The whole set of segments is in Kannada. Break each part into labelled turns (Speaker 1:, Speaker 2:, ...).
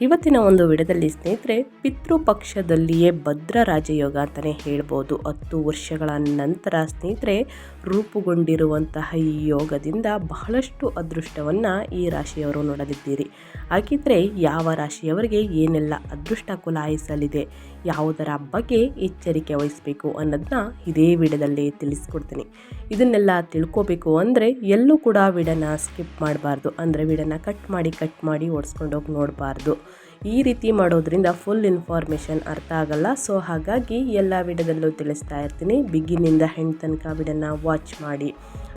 Speaker 1: ಇವತ್ತಿನ ಒಂದು ವಿಡದಲ್ಲಿ ಸ್ನೇಹಿತರೆ, ಪಿತೃಪಕ್ಷದಲ್ಲಿಯೇ ಭದ್ರ ರಾಜಯೋಗ ಅಂತಲೇ ಹೇಳ್ಬೋದು. ಹತ್ತು ವರ್ಷಗಳ ನಂತರ ಸ್ನೇಹಿತರೆ, ರೂಪುಗೊಂಡಿರುವಂತಹ ಈ ಯೋಗದಿಂದ ಬಹಳಷ್ಟು ಅದೃಷ್ಟವನ್ನು ಈ ರಾಶಿಯವರು ನೋಡಲಿದ್ದೀರಿ. ಹಾಗಿದ್ರೆ ಯಾವ ರಾಶಿಯವರಿಗೆ ಏನೆಲ್ಲ ಅದೃಷ್ಟ ಕುಲಾಯಿಸಲಿದೆ? ಯಾವುದರ ಬಗ್ಗೆ ಎಚ್ಚರಿಕೆ ವಹಿಸಬೇಕು ಅನ್ನೋದನ್ನ ಇದೇ ವಿಡಿಯೋದಲ್ಲಿ ತಿಳಿಸ್ಕೊಡ್ತೀನಿ. ಇದನ್ನೆಲ್ಲ ತಿಳ್ಕೋಬೇಕು ಅಂದರೆ ಎಲ್ಲೂ ಕೂಡ ವಿಡಿಯೋನ ಸ್ಕಿಪ್ ಮಾಡಬಾರ್ದು. ಅಂದರೆ ವಿಡಿಯೋನ ಕಟ್ ಮಾಡಿ ಕಟ್ ಮಾಡಿ ಓಡಿಸ್ಕೊಂಡೋಗಿ ನೋಡಬಾರ್ದು. ಈ ರೀತಿ ಮಾಡೋದ್ರಿಂದ ಫುಲ್ ಇನ್ಫಾರ್ಮೇಷನ್ ಅರ್ಥ ಆಗಲ್ಲ. ಸೊ ಹಾಗಾಗಿ ಎಲ್ಲ ವಿಡಿಯೋದಲ್ಲೂ ತಿಳಿಸ್ತಾ ಇರ್ತೀನಿ. ಬಿಗಿನಿಂದ ಹೆಣ್ಣು ತನಕ ವಿಡಿಯೋನ ವಾಚ್ ಮಾಡಿ.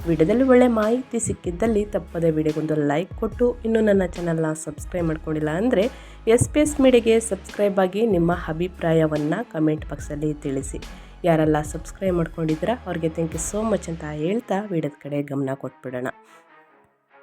Speaker 1: ವಿಡಿಯೋದಲ್ಲಿ ಒಳ್ಳೆ ಮಾಹಿತಿ ಸಿಕ್ಕಿದ್ದಲ್ಲಿ ತಪ್ಪದೆ ವಿಡಿಯೋಗೊಂದು ಲೈಕ್ ಕೊಟ್ಟು, ಇನ್ನೂ ನನ್ನ ಚಾನಲ್ನ ಸಬ್ಸ್ಕ್ರೈಬ್ ಮಾಡ್ಕೊಂಡಿಲ್ಲ ಅಂದರೆ ಎಸ್ ಪಿ ಎಸ್ ಮೀಡಿಯಾಗೆ ಸಬ್ಸ್ಕ್ರೈಬ್ ಆಗಿ ನಿಮ್ಮ ಅಭಿಪ್ರಾಯವನ್ನು ಕಮೆಂಟ್ ಬಾಕ್ಸಲ್ಲಿ ತಿಳಿಸಿ. ಯಾರೆಲ್ಲ ಸಬ್ಸ್ಕ್ರೈಬ್ ಮಾಡ್ಕೊಂಡಿದ್ದೀರಾ, ಅವ್ರಿಗೆ ಥ್ಯಾಂಕ್ ಯು ಸೋ ಮಚ್ ಅಂತ ಹೇಳ್ತಾ ವಿಡಿಯೋದ ಕಡೆ ಗಮನ ಕೊಟ್ಬಿಡೋಣ.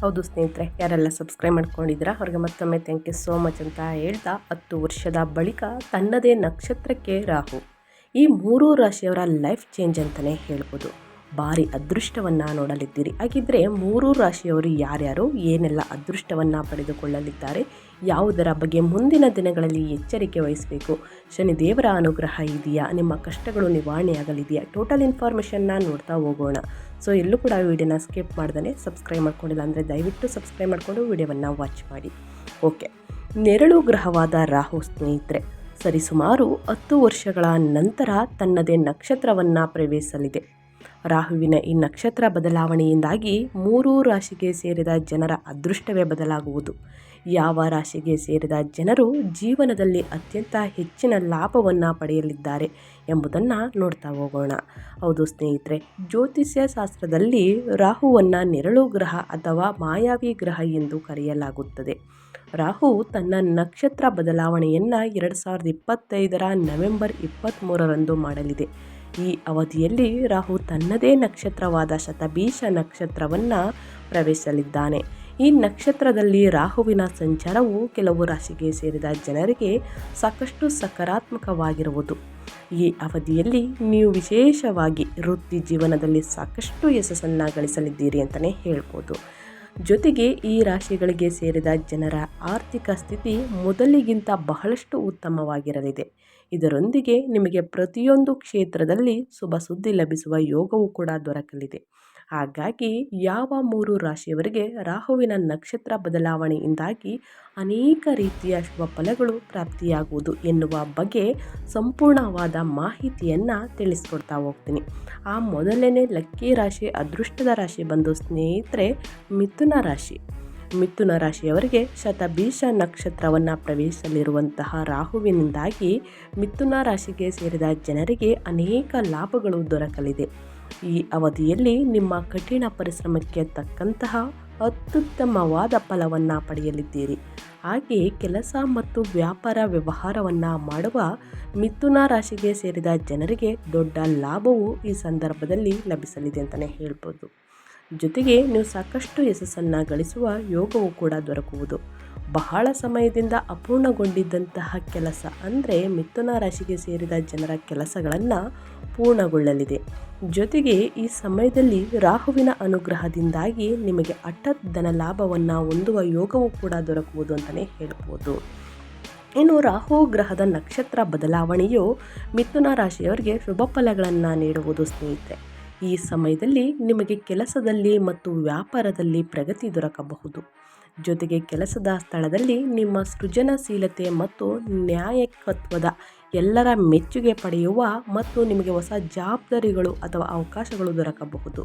Speaker 1: ಹೌದು ಸ್ನೇಹಿತರೆ, ಯಾರೆಲ್ಲ ಸಬ್ಸ್ಕ್ರೈಬ್ ಮಾಡ್ಕೊಂಡಿದ್ದೀರಾ, ಅವ್ರಿಗೆ ಮತ್ತೊಮ್ಮೆ ಥ್ಯಾಂಕ್ ಯು ಸೋ ಮಚ್ ಅಂತ ಹೇಳ್ತಾ ಹತ್ತು ವರ್ಷದ ಬಳಿಕ ತನ್ನದೇ ನಕ್ಷತ್ರಕ್ಕೆ ರಾಹು. ಈ ಮೂರೂ ರಾಶಿಯವರ ಲೈಫ್ ಚೇಂಜ್ ಅಂತಲೇ ಹೇಳ್ಬೋದು. ಭಾರಿ ಅದೃಷ್ಟವನ್ನು ನೋಡಲಿದ್ದೀರಿ. ಹಾಗಿದ್ದರೆ ಮೂರೂ ರಾಶಿಯವರು ಯಾರ್ಯಾರು, ಏನೆಲ್ಲ ಅದೃಷ್ಟವನ್ನು ಪಡೆದುಕೊಳ್ಳಲಿದ್ದಾರೆ ಯಾವುದರ ಬಗ್ಗೆ ಮುಂದಿನ ದಿನಗಳಲ್ಲಿ ಎಚ್ಚರಿಕೆ ವಹಿಸಬೇಕು? ಶನಿ ದೇವರ ಅನುಗ್ರಹ ಇದೆಯಾ? ನಿಮ್ಮ ಕಷ್ಟಗಳು ನಿವಾರಣೆಯಾಗಲಿದೆಯಾ ಟೋಟಲ್ ಇನ್ಫಾರ್ಮೇಷನ್ನ ನೋಡ್ತಾ ಹೋಗೋಣ. ಸೊ ಎಲ್ಲೂ ಕೂಡ ವಿಡಿಯೋನ ಸ್ಕಿಪ್ ಮಾಡ್ದೇ ಸಬ್ಸ್ಕ್ರೈಬ್ ಮಾಡ್ಕೊಂಡಿಲ್ಲ ಅಂದರೆ ದಯವಿಟ್ಟು ಸಬ್ಸ್ಕ್ರೈಬ್ ಮಾಡಿಕೊಂಡು ವಿಡಿಯೋವನ್ನು ವಾಚ್ ಮಾಡಿ. ಓಕೆ ನೆರಳು ಗ್ರಹವಾದ ರಾಹು ಸ್ನೇಹಿತರೆ, ಸರಿಸುಮಾರು ಹತ್ತು ವರ್ಷಗಳ ನಂತರ ತನ್ನದೇ ನಕ್ಷತ್ರವನ್ನು ಪ್ರವೇಶಿಸಲಿದೆ. ರಾಹುವಿನ ಈ ನಕ್ಷತ್ರ ಬದಲಾವಣೆಯಿಂದಾಗಿ ಮೂರೂ ರಾಶಿಗೆ ಸೇರಿದ ಜನರ ಅದೃಷ್ಟವೇ ಬದಲಾಗುವುದು. ಯಾವ ರಾಶಿಗೆ ಸೇರಿದ ಜನರು ಜೀವನದಲ್ಲಿ ಅತ್ಯಂತ ಹೆಚ್ಚಿನ ಲಾಭವನ್ನು ಪಡೆಯಲಿದ್ದಾರೆ ಎಂಬುದನ್ನು ನೋಡ್ತಾ ಹೋಗೋಣ. ಹೌದು ಸ್ನೇಹಿತರೆ, ಜ್ಯೋತಿಷ್ಯ ಶಾಸ್ತ್ರದಲ್ಲಿ ರಾಹುವನ್ನು ನೆರಳು ಗ್ರಹ ಅಥವಾ ಮಾಯಾವಿ ಗ್ರಹ ಎಂದು ಕರೆಯಲಾಗುತ್ತದೆ. ರಾಹು ತನ್ನ ನಕ್ಷತ್ರ ಬದಲಾವಣೆಯನ್ನು ಎರಡು ಸಾವಿರದ ಇಪ್ಪತ್ತೈದರ ನವೆಂಬರ್ ಇಪ್ಪತ್ತ್ಮೂರರಂದು ಮಾಡಲಿದೆ. ಈ ಅವಧಿಯಲ್ಲಿ ರಾಹು ತನ್ನದೇ ನಕ್ಷತ್ರವಾದ ಶತಬೀಷ ನಕ್ಷತ್ರವನ್ನು ಪ್ರವೇಶಿಸಲಿದ್ದಾನೆ. ಈ ನಕ್ಷತ್ರದಲ್ಲಿ ರಾಹುವಿನ ಸಂಚಾರವು ಕೆಲವು ರಾಶಿಗೆ ಸೇರಿದ ಜನರಿಗೆ ಸಾಕಷ್ಟು ಸಕಾರಾತ್ಮಕವಾಗಿರುವುದು. ಈ ಅವಧಿಯಲ್ಲಿ ನೀವು ವಿಶೇಷವಾಗಿ ವೃತ್ತಿ ಜೀವನದಲ್ಲಿ ಸಾಕಷ್ಟು ಯಶಸ್ಸನ್ನು ಗಳಿಸಲಿದ್ದೀರಿ ಅಂತಲೇ ಹೇಳ್ಬೋದು. ಜೊತೆಗೆ ಈ ರಾಶಿಗಳಿಗೆ ಸೇರಿದ ಜನರ ಆರ್ಥಿಕ ಸ್ಥಿತಿ ಮೊದಲಿಗಿಂತ ಬಹಳಷ್ಟು ಉತ್ತಮವಾಗಿರಲಿದೆ. ಇದರೊಂದಿಗೆ ನಿಮಗೆ ಪ್ರತಿಯೊಂದು ಕ್ಷೇತ್ರದಲ್ಲಿ ಶುಭ ಸುದ್ದಿ ಲಭಿಸುವ ಯೋಗವೂ ಕೂಡ ದೊರಕಲಿದೆ. ಹಾಗಾಗಿ ಯಾವ ಮೂರು ರಾಶಿಯವರಿಗೆ ರಾಹುವಿನ ನಕ್ಷತ್ರ ಬದಲಾವಣೆಯಿಂದಾಗಿ ಅನೇಕ ರೀತಿಯ ಶುಭ ಫಲಗಳು ಪ್ರಾಪ್ತಿಯಾಗುವುದು ಎನ್ನುವ ಬಗ್ಗೆ ಸಂಪೂರ್ಣವಾದ ಮಾಹಿತಿಯನ್ನು ತಿಳಿಸ್ಕೊಡ್ತಾ ಹೋಗ್ತೀನಿ. ಆ ಮೊದಲನೇ ಲಕ್ಕಿ ರಾಶಿ, ಅದೃಷ್ಟದ ರಾಶಿ ಬಂದು ಸ್ನೇಹಿತರೆ, ಮಿಥುನ ರಾಶಿ. ಮಿಥುನ ರಾಶಿಯವರಿಗೆ ಶತಬೀಷ ನಕ್ಷತ್ರವನ್ನು ಪ್ರವೇಶಿಸಲಿರುವಂತಹ ರಾಹುವಿನಿಂದಾಗಿ ಮಿಥುನ ರಾಶಿಗೆ ಸೇರಿದ ಜನರಿಗೆ ಅನೇಕ ಲಾಭಗಳು ದೊರಕಲಿದೆ. ಈ ಅವಧಿಯಲ್ಲಿ ನಿಮ್ಮ ಕಠಿಣ ಪರಿಶ್ರಮಕ್ಕೆ ತಕ್ಕಂತಹ ಅತ್ಯುತ್ತಮವಾದ ಫಲವನ್ನು ಪಡೆಯಲಿದ್ದೀರಿ. ಹಾಗೆಯೇ ಕೆಲಸ ಮತ್ತು ವ್ಯಾಪಾರ ವ್ಯವಹಾರವನ್ನು ಮಾಡುವ ಮಿಥುನ ರಾಶಿಗೆ ಸೇರಿದ ಜನರಿಗೆ ದೊಡ್ಡ ಲಾಭವು ಈ ಸಂದರ್ಭದಲ್ಲಿ ಲಭಿಸಲಿದೆ ಅಂತಲೇ ಹೇಳ್ಬೋದು. ಜೊತೆಗೆ ನೀವು ಸಾಕಷ್ಟು ಯಶಸ್ಸನ್ನು ಗಳಿಸುವ ಯೋಗವು ಕೂಡ ದೊರಕುವುದು. ಬಹಳ ಸಮಯದಿಂದ ಅಪೂರ್ಣಗೊಂಡಿದ್ದಂತಹ ಕೆಲಸ ಅಂದರೆ ಮಿಥುನ ರಾಶಿಗೆ ಸೇರಿದ ಜನರ ಕೆಲಸಗಳನ್ನು ಪೂರ್ಣಗೊಳ್ಳಲಿದೆ. ಜೊತೆಗೆ ಈ ಸಮಯದಲ್ಲಿ ರಾಹುವಿನ ಅನುಗ್ರಹದಿಂದಾಗಿ ನಿಮಗೆ ಹಠಾತ್ ಧನ ಲಾಭವನ್ನು ಹೊಂದುವ ಯೋಗವು ಕೂಡ ದೊರಕುವುದು ಅಂತಲೇ ಹೇಳ್ಬೋದು. ಇನ್ನು ರಾಹು ಗ್ರಹದ ನಕ್ಷತ್ರ ಬದಲಾವಣೆಯು ಮಿಥುನ ರಾಶಿಯವರಿಗೆ ಶುಭ ಫಲಗಳನ್ನು ನೀಡುವುದು ಸ್ನೇಹಿತರೆ. ಈ ಸಮಯದಲ್ಲಿ ನಿಮಗೆ ಕೆಲಸದಲ್ಲಿ ಮತ್ತು ವ್ಯಾಪಾರದಲ್ಲಿ ಪ್ರಗತಿ ದೊರಕಬಹುದು. ಜೊತೆಗೆ ಕೆಲಸದ ಸ್ಥಳದಲ್ಲಿ ನಿಮ್ಮ ಸೃಜನಶೀಲತೆ ಮತ್ತು ನ್ಯಾಯಕತ್ವದ ಎಲ್ಲರ ಮೆಚ್ಚುಗೆ ಪಡೆಯುವ ಮತ್ತು ನಿಮಗೆ ಹೊಸ ಜವಾಬ್ದಾರಿಗಳು ಅಥವಾ ಅವಕಾಶಗಳು ದೊರಕಬಹುದು.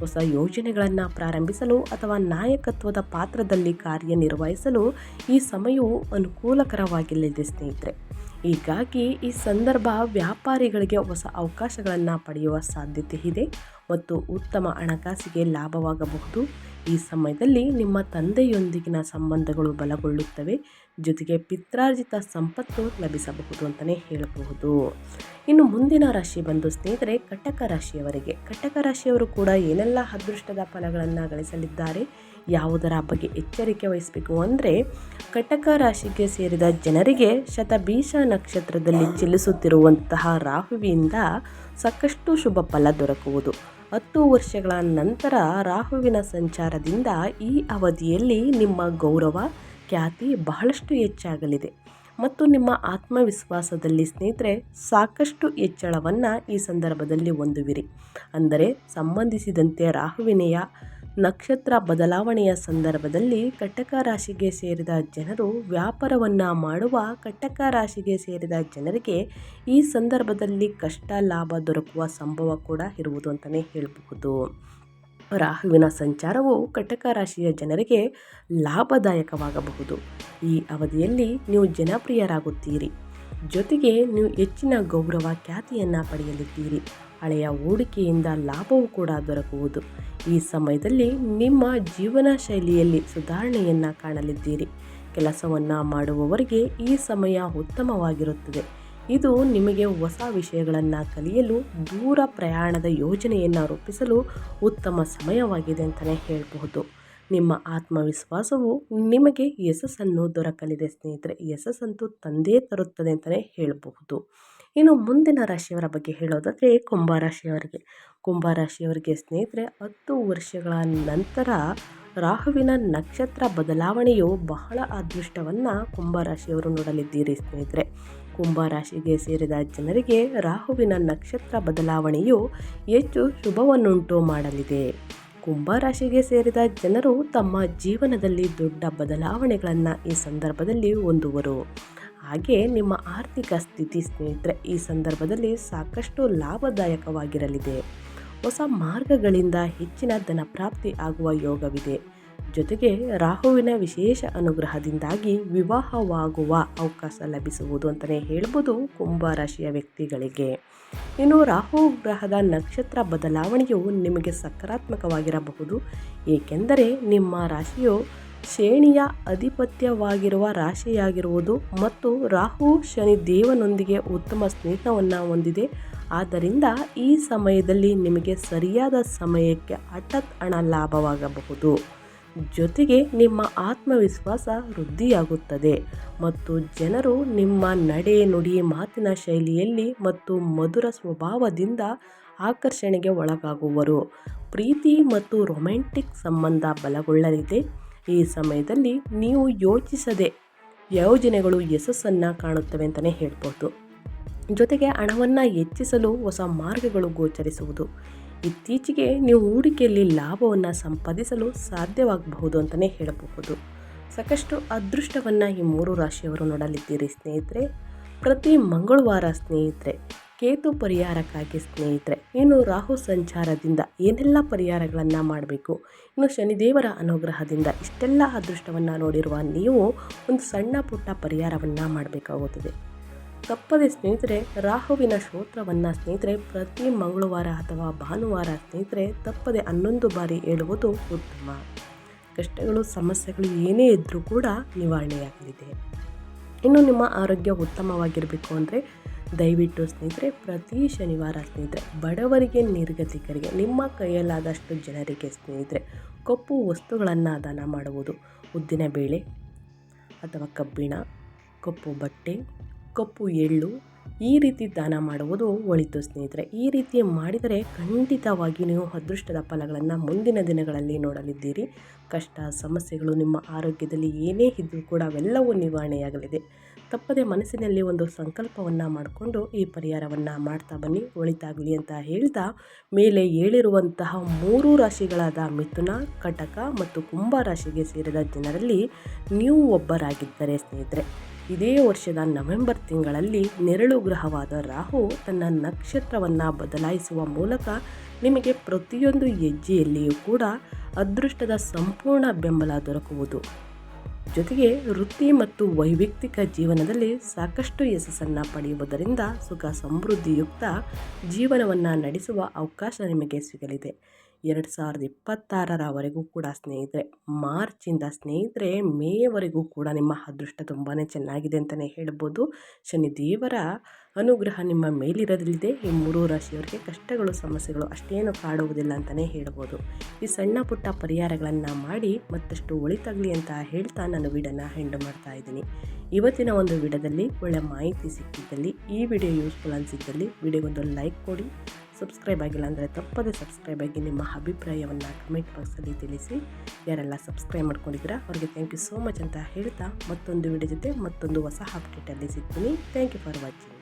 Speaker 1: ಹೊಸ ಯೋಜನೆಗಳನ್ನು ಪ್ರಾರಂಭಿಸಲು ಅಥವಾ ನಾಯಕತ್ವದ ಪಾತ್ರದಲ್ಲಿ ಕಾರ್ಯನಿರ್ವಹಿಸಲು ಈ ಸಮಯವು ಅನುಕೂಲಕರವಾಗಿಲ್ಲದೆ ಸ್ನೇಹಿತರೆ. ಹೀಗಾಗಿ ಈ ಸಂದರ್ಭ ವ್ಯಾಪಾರಿಗಳಿಗೆ ಹೊಸ ಅವಕಾಶಗಳನ್ನು ಪಡೆಯುವ ಸಾಧ್ಯತೆ ಇದೆ ಮತ್ತು ಉತ್ತಮ ಹಣಕಾಸಿಗೆ ಲಾಭವಾಗಬಹುದು. ಈ ಸಮಯದಲ್ಲಿ ನಿಮ್ಮ ತಂದೆಯೊಂದಿಗಿನ ಸಂಬಂಧಗಳು ಬಲಗೊಳ್ಳುತ್ತವೆ. ಜೊತೆಗೆ ಪಿತ್ರಾರ್ಜಿತ ಸಂಪತ್ತು ಲಭಿಸಬಹುದು ಅಂತಲೇ ಹೇಳಬಹುದು. ಇನ್ನು ಮುಂದಿನ ರಾಶಿ ಬಂದು ಸ್ನೇಹಿತರೆ, ಕಟಕ ರಾಶಿಯವರಿಗೆ. ಕಟಕ ರಾಶಿಯವರು ಕೂಡ ಏನೆಲ್ಲ ಅದೃಷ್ಟದ ಫಲಗಳನ್ನು ಗಳಿಸಲಿದ್ದಾರೆ, ಯಾವುದರ ಬಗ್ಗೆ ಎಚ್ಚರಿಕೆ ವಹಿಸಬೇಕು ಅಂದರೆ, ಕಟಕ ರಾಶಿಗೆ ಸೇರಿದ ಜನರಿಗೆ ಶತಬೀಷ ನಕ್ಷತ್ರದಲ್ಲಿ ಚಲಿಸುತ್ತಿರುವಂತಹ ರಾಹುವಿಯಿಂದ ಸಾಕಷ್ಟು ಶುಭ ಫಲ ದೊರಕುವುದು. ಹತ್ತು ವರ್ಷಗಳ ನಂತರ ರಾಹುವಿನ ಸಂಚಾರದಿಂದ ಈ ಅವಧಿಯಲ್ಲಿ ನಿಮ್ಮ ಗೌರವ ಖ್ಯಾತಿ ಬಹಳಷ್ಟು ಹೆಚ್ಚಾಗಲಿದೆ. ಮತ್ತು ನಿಮ್ಮ ಆತ್ಮವಿಶ್ವಾಸದಲ್ಲಿ ಸ್ನೇಹಿತರೆ, ಸಾಕಷ್ಟು ಹೆಚ್ಚಳವನ್ನು ಈ ಸಂದರ್ಭದಲ್ಲಿ ಹೊಂದುವಿರಿ. ಅಂದರೆ ಸಂಬಂಧಿಸಿದಂತೆ ರಾಹುವಿನೆಯ ನಕ್ಷತ್ರ ಬದಲಾವಣೆಯ ಸಂದರ್ಭದಲ್ಲಿ ಕಟಕ ರಾಶಿಗೆ ಸೇರಿದ ಜನರು ವ್ಯಾಪಾರವನ್ನು ಮಾಡುವ ಕಟಕ ರಾಶಿಗೆ ಸೇರಿದ ಜನರಿಗೆ ಈ ಸಂದರ್ಭದಲ್ಲಿ ಕಷ್ಟ ಲಾಭ ದೊರಕುವ ಸಂಭವ ಕೂಡ ಇರುವುದು ಅಂತಲೇ ಹೇಳಬಹುದು. ರಾಹುವಿನ ಸಂಚಾರವು ಕಟಕ ರಾಶಿಯ ಜನರಿಗೆ ಲಾಭದಾಯಕವಾಗಬಹುದು. ಈ ಅವಧಿಯಲ್ಲಿ ನೀವು ಜನಪ್ರಿಯರಾಗುತ್ತೀರಿ. ಜೊತೆಗೆ ನೀವು ಹೆಚ್ಚಿನ ಗೌರವ ಖ್ಯಾತಿಯನ್ನು ಪಡೆಯಲಿದ್ದೀರಿ. ಹಳೆಯ ಹೂಡಿಕೆಯಿಂದ ಲಾಭವೂ ಕೂಡ ದೊರಕುವುದು. ಈ ಸಮಯದಲ್ಲಿ ನಿಮ್ಮ ಜೀವನ ಶೈಲಿಯಲ್ಲಿ ಸುಧಾರಣೆಯನ್ನು ಕಾಣಲಿದ್ದೀರಿ. ಕೆಲಸವನ್ನು ಮಾಡುವವರಿಗೆ ಈ ಸಮಯ ಉತ್ತಮವಾಗಿರುತ್ತದೆ. ಇದು ನಿಮಗೆ ಹೊಸ ವಿಷಯಗಳನ್ನು ಕಲಿಯಲು ದೂರ ಪ್ರಯಾಣದ ಯೋಜನೆಯನ್ನು ರೂಪಿಸಲು ಉತ್ತಮ ಸಮಯವಾಗಿದೆ ಅಂತಲೇ ಹೇಳಬಹುದು. ನಿಮ್ಮ ಆತ್ಮವಿಶ್ವಾಸವು ನಿಮಗೆ ಯಶಸ್ಸನ್ನು ದೊರಕಲಿದೆ ಸ್ನೇಹಿತರೆ. ಯಶಸ್ಸಂತೂ ತಂದೇ ತರುತ್ತದೆ ಅಂತಲೇ ಹೇಳಬಹುದು. ಇನ್ನು ಮುಂದಿನ ರಾಶಿಯವರ ಬಗ್ಗೆ ಹೇಳೋದಾದರೆ ಕುಂಭರಾಶಿಯವರಿಗೆ ಕುಂಭರಾಶಿಯವರಿಗೆ ಸ್ನೇಹಿತರೆ, ಹತ್ತು ವರ್ಷಗಳ ನಂತರ ರಾಹುವಿನ ನಕ್ಷತ್ರ ಬದಲಾವಣೆಯು ಬಹಳ ಅದೃಷ್ಟವನ್ನು ಕುಂಭರಾಶಿಯವರು ನೋಡಲಿದ್ದೀರಿ ಸ್ನೇಹಿತರೆ. ಕುಂಭರಾಶಿಗೆ ಸೇರಿದ ಜನರಿಗೆ ರಾಹುವಿನ ನಕ್ಷತ್ರ ಬದಲಾವಣೆಯು ಹೆಚ್ಚು ಶುಭವನ್ನುಂಟು ಮಾಡಲಿದೆ. ಕುಂಭರಾಶಿಗೆ ಸೇರಿದ ಜನರು ತಮ್ಮ ಜೀವನದಲ್ಲಿ ದೊಡ್ಡ ಬದಲಾವಣೆಗಳನ್ನು ಈ ಸಂದರ್ಭದಲ್ಲಿ ಹೊಂದುವರು. ಹಾಗೆ ನಿಮ್ಮ ಆರ್ಥಿಕ ಸ್ಥಿತಿ ಸ್ನೇಹಿತರೆ, ಈ ಸಂದರ್ಭದಲ್ಲಿ ಸಾಕಷ್ಟು ಲಾಭದಾಯಕವಾಗಿರಲಿದೆ. ಹೊಸ ಮಾರ್ಗಗಳಿಂದ ಹೆಚ್ಚಿನ ಧನಪ್ರಾಪ್ತಿ ಆಗುವ ಯೋಗವಿದೆ. ಜೊತೆಗೆ ರಾಹುವಿನ ವಿಶೇಷ ಅನುಗ್ರಹದಿಂದಾಗಿ ವಿವಾಹವಾಗುವ ಅವಕಾಶ ಲಭಿಸುವುದು ಅಂತಲೇ ಹೇಳ್ಬೋದು ಕುಂಭರಾಶಿಯ ವ್ಯಕ್ತಿಗಳಿಗೆ. ಇನ್ನು ರಾಹು ಗ್ರಹದ ನಕ್ಷತ್ರ ಬದಲಾವಣೆಯು ನಿಮಗೆ ಸಕಾರಾತ್ಮಕವಾಗಿರಬಹುದು. ಏಕೆಂದರೆ ನಿಮ್ಮ ರಾಶಿಯು ಶ್ರೇಣಿಯ ಅಧಿಪತ್ಯವಾಗಿರುವ ರಾಶಿಯಾಗಿರುವುದು ಮತ್ತು ರಾಹು ಶನಿ ದೇವನೊಂದಿಗೆ ಉತ್ತಮ ಸ್ನೇಹವನ್ನು ಹೊಂದಿದೆ. ಆದ್ದರಿಂದ ಈ ಸಮಯದಲ್ಲಿ ನಿಮಗೆ ಸರಿಯಾದ ಸಮಯಕ್ಕೆ ಹಠಾತ್ ಹಣ ಲಾಭವಾಗಬಹುದು. ಜೊತೆಗೆ ನಿಮ್ಮ ಆತ್ಮವಿಶ್ವಾಸ ವೃದ್ಧಿಯಾಗುತ್ತದೆ ಮತ್ತು ಜನರು ನಿಮ್ಮ ನಡೆ ನುಡಿ ಮಾತಿನ ಶೈಲಿಯಲ್ಲಿ ಮತ್ತು ಮಧುರ ಸ್ವಭಾವದಿಂದ ಆಕರ್ಷಣೆಗೆ ಒಳಗಾಗುವರು. ಪ್ರೀತಿ ಮತ್ತು ರೊಮ್ಯಾಂಟಿಕ್ ಸಂಬಂಧ ಬಲಗೊಳ್ಳಲಿದೆ. ಈ ಸಮಯದಲ್ಲಿ ನೀವು ಯೋಚಿಸದೆ ಯೋಜನೆಗಳು ಯಶಸ್ಸನ್ನು ಕಾಣುತ್ತವೆ ಅಂತಲೇ ಹೇಳ್ಬೋದು. ಜೊತೆಗೆ ಹಣವನ್ನು ಹೆಚ್ಚಿಸಲು ಹೊಸ ಮಾರ್ಗಗಳು ಗೋಚರಿಸುವುದು. ಇತ್ತೀಚೆಗೆ ನೀವು ಹೂಡಿಕೆಯಲ್ಲಿ ಲಾಭವನ್ನು ಸಂಪಾದಿಸಲು ಸಾಧ್ಯವಾಗಬಹುದು ಅಂತಲೇ ಹೇಳಬಹುದು. ಸಾಕಷ್ಟು ಅದೃಷ್ಟವನ್ನು ಈ ಮೂರು ರಾಶಿಯವರು ನೋಡಲಿದ್ದೀರಿ ಸ್ನೇಹಿತರೆ. ಪ್ರತಿ ಮಂಗಳವಾರ ಸ್ನೇಹಿತರೆ, ಕೇತು ಪರಿಹಾರಕ್ಕಾಗಿ ಸ್ನೇಹಿತರೆ ಇನ್ನು ರಾಹು ಸಂಚಾರದಿಂದ ಏನೆಲ್ಲ ಪರಿಹಾರಗಳನ್ನು ಮಾಡಬೇಕು, ಇನ್ನು ಶನಿದೇವರ ಅನುಗ್ರಹದಿಂದ ಇಷ್ಟೆಲ್ಲ ಅದೃಷ್ಟವನ್ನು ನೋಡಿರುವ ನೀವು ಒಂದು ಸಣ್ಣ ಪುಟ್ಟ ಪರಿಹಾರವನ್ನು ಮಾಡಬೇಕಾಗುತ್ತದೆ. ತಪ್ಪದೆ ಸ್ನೇಹಿತರೆ, ರಾಹುವಿನ ಶ್ರೋತ್ರವನ್ನು ಸ್ನೇಹಿತರೆ, ಪ್ರತಿ ಮಂಗಳವಾರ ಅಥವಾ ಭಾನುವಾರ ಸ್ನೇಹಿತರೆ ತಪ್ಪದೆ ಹನ್ನೊಂದು ಬಾರಿ ಹೇಳುವುದು ಉತ್ತಮ. ಕಷ್ಟಗಳು, ಸಮಸ್ಯೆಗಳು ಏನೇ ಇದ್ದರೂ ಕೂಡ ನಿವಾರಣೆಯಾಗಲಿದೆ. ಇನ್ನು ನಿಮ್ಮ ಆರೋಗ್ಯ ಉತ್ತಮವಾಗಿರಬೇಕು ಅಂದರೆ, ದಯವಿಟ್ಟು ಸ್ನೇಹಿತರೆ, ಪ್ರತಿ ಶನಿವಾರ ಸ್ನೇಹಿತರೆ, ಬಡವರಿಗೆ, ನಿರ್ಗತಿಕರಿಗೆ, ನಿಮ್ಮ ಕೈಯಲ್ಲಾದಷ್ಟು ಜನರಿಗೆ ಸ್ನೇಹಿತರೆ, ಕಪ್ಪು ವಸ್ತುಗಳನ್ನು ದಾನ ಮಾಡುವುದು ಉದ್ದಿನ ಬೇಳೆ ಅಥವಾ ಕಬ್ಬಿಣ, ಕಪ್ಪು ಬಟ್ಟೆ ಕಪ್ಪು ಎಳ್ಳು ಈ ರೀತಿ ದಾನ ಮಾಡುವುದು ಒಳಿತು ಸ್ನೇಹಿತರೆ. ಈ ರೀತಿ ಮಾಡಿದರೆ ಖಂಡಿತವಾಗಿ ನೀವು ಅದೃಷ್ಟದ ಫಲಗಳನ್ನು ಮುಂದಿನ ದಿನಗಳಲ್ಲಿ ನೋಡಲಿದ್ದೀರಿ. ಕಷ್ಟ, ಸಮಸ್ಯೆಗಳು ನಿಮ್ಮ ಆರೋಗ್ಯದಲ್ಲಿ ಏನೇ ಇದ್ದರೂ ಕೂಡ ಅವೆಲ್ಲವೂ ನಿವಾರಣೆಯಾಗಲಿದೆ. ತಪ್ಪದೆ ಮನಸ್ಸಿನಲ್ಲಿ ಒಂದು ಸಂಕಲ್ಪವನ್ನು ಮಾಡಿಕೊಂಡು ಈ ಪರಿಹಾರವನ್ನು ಮಾಡ್ತಾ ಬನ್ನಿ, ಒಳಿತಾಗಲಿ ಅಂತ ಹೇಳ್ತಾ ಮೇಲೆ ಹೇಳಿರುವಂತಹ ಮೂರು ರಾಶಿಗಳಾದ ಮಿಥುನ, ಕಟಕ ಮತ್ತು ಕುಂಭ ರಾಶಿಗೆ ಸೇರಿದ ಜನರಲ್ಲಿ ನೀವು ಒಬ್ಬರಾಗಿದ್ದರೆ ಸ್ನೇಹಿತರೆ. ಇದೇ ವರ್ಷದ ನವೆಂಬರ್ ತಿಂಗಳಲ್ಲಿ ನೆರಳು ಗ್ರಹವಾದ ರಾಹು ತನ್ನ ನಕ್ಷತ್ರವನ್ನು ಬದಲಾಯಿಸುವ ಮೂಲಕ ನಿಮಗೆ ಪ್ರತಿಯೊಂದು ಹೆಜ್ಜೆಯಲ್ಲಿಯೂ ಕೂಡ ಅದೃಷ್ಟದ ಸಂಪೂರ್ಣ ಬೆಂಬಲ ದೊರಕುವುದು. ಜೊತೆಗೆ ವೃತ್ತಿ ಮತ್ತು ವೈಯಕ್ತಿಕ ಜೀವನದಲ್ಲಿ ಸಾಕಷ್ಟು ಯಶಸ್ಸನ್ನು ಪಡೆಯುವುದರಿಂದ ಸುಖ ಸಮೃದ್ಧಿಯುಕ್ತ ಜೀವನವನ್ನು ನಡೆಸುವ ಅವಕಾಶ ನಿಮಗೆ ಸಿಗಲಿದೆ. ಎರಡು ಸಾವಿರದ ಇಪ್ಪತ್ತಾರರವರೆಗೂ ಕೂಡ ಸ್ನೇಹಿತರೆ ಮಾರ್ಚಿಂದ ಸ್ನೇಹಿತರೆ ಮೇವರೆಗೂ ಕೂಡ ನಿಮ್ಮ ಅದೃಷ್ಟ ತುಂಬಾ ಚೆನ್ನಾಗಿದೆ ಅಂತಲೇ ಹೇಳ್ಬೋದು. ಶನಿ ದೇವರ ಅನುಗ್ರಹ ನಿಮ್ಮ ಮೇಲಿರಲಿದೆ ಈ ಮೂರು ರಾಶಿಯವರಿಗೆ ಕಷ್ಟಗಳು, ಸಮಸ್ಯೆಗಳು ಅಷ್ಟೇನು ಕಾಡುವುದಿಲ್ಲ ಅಂತಲೇ ಹೇಳ್ಬೋದು. ಈ ಸಣ್ಣ ಪುಟ್ಟ ಪರಿಹಾರಗಳನ್ನು ಮಾಡಿ ಮತ್ತಷ್ಟು ಒಳಿತಾಗಲಿ ಅಂತ ಹೇಳ್ತಾ ನಾನು ವಿಡಿಯೋನ ಹೆಂಡು ಮಾಡ್ತಾ ಇದ್ದೀನಿ. ಇವತ್ತಿನ ಒಂದು ವಿಡಿಯೋದಲ್ಲಿ ಒಳ್ಳೆ ಮಾಹಿತಿ ಸಿಕ್ಕಿದ್ದಲ್ಲಿ, ಈ ವಿಡಿಯೋ ಯೂಸ್ಫುಲ್ ಅನಿಸಿದ್ದಲ್ಲಿ ವಿಡಿಯೋಗೊಂದು ಲೈಕ್ ಕೊಡಿ. ಸಬ್ಸ್ಕ್ರೈಬ್ ಆಗಿಲ್ಲ ಅಂದರೆ ತಪ್ಪದೇ ಸಬ್ಸ್ಕ್ರೈಬ್ ಆಗಿ ನಿಮ್ಮ ಅಭಿಪ್ರಾಯವನ್ನು ಕಮೆಂಟ್ ಬಾಕ್ಸಲ್ಲಿ ತಿಳಿಸಿ. ಯಾರೆಲ್ಲ ಸಬ್ಸ್ಕ್ರೈಬ್ ಮಾಡ್ಕೊಂಡಿದ್ದೀರಾ, ಅವರಿಗೆ ಥ್ಯಾಂಕ್ ಯು ಸೋ ಮಚ್ ಅಂತ ಹೇಳ್ತಾ ಮತ್ತೊಂದು ವಿಡಿಯೋ ಜೊತೆ ಮತ್ತೊಂದು ಹೊಸ ಅಪ್ಡೇಟಲ್ಲಿ ಸಿಗ್ತೀನಿ. Thank you for watching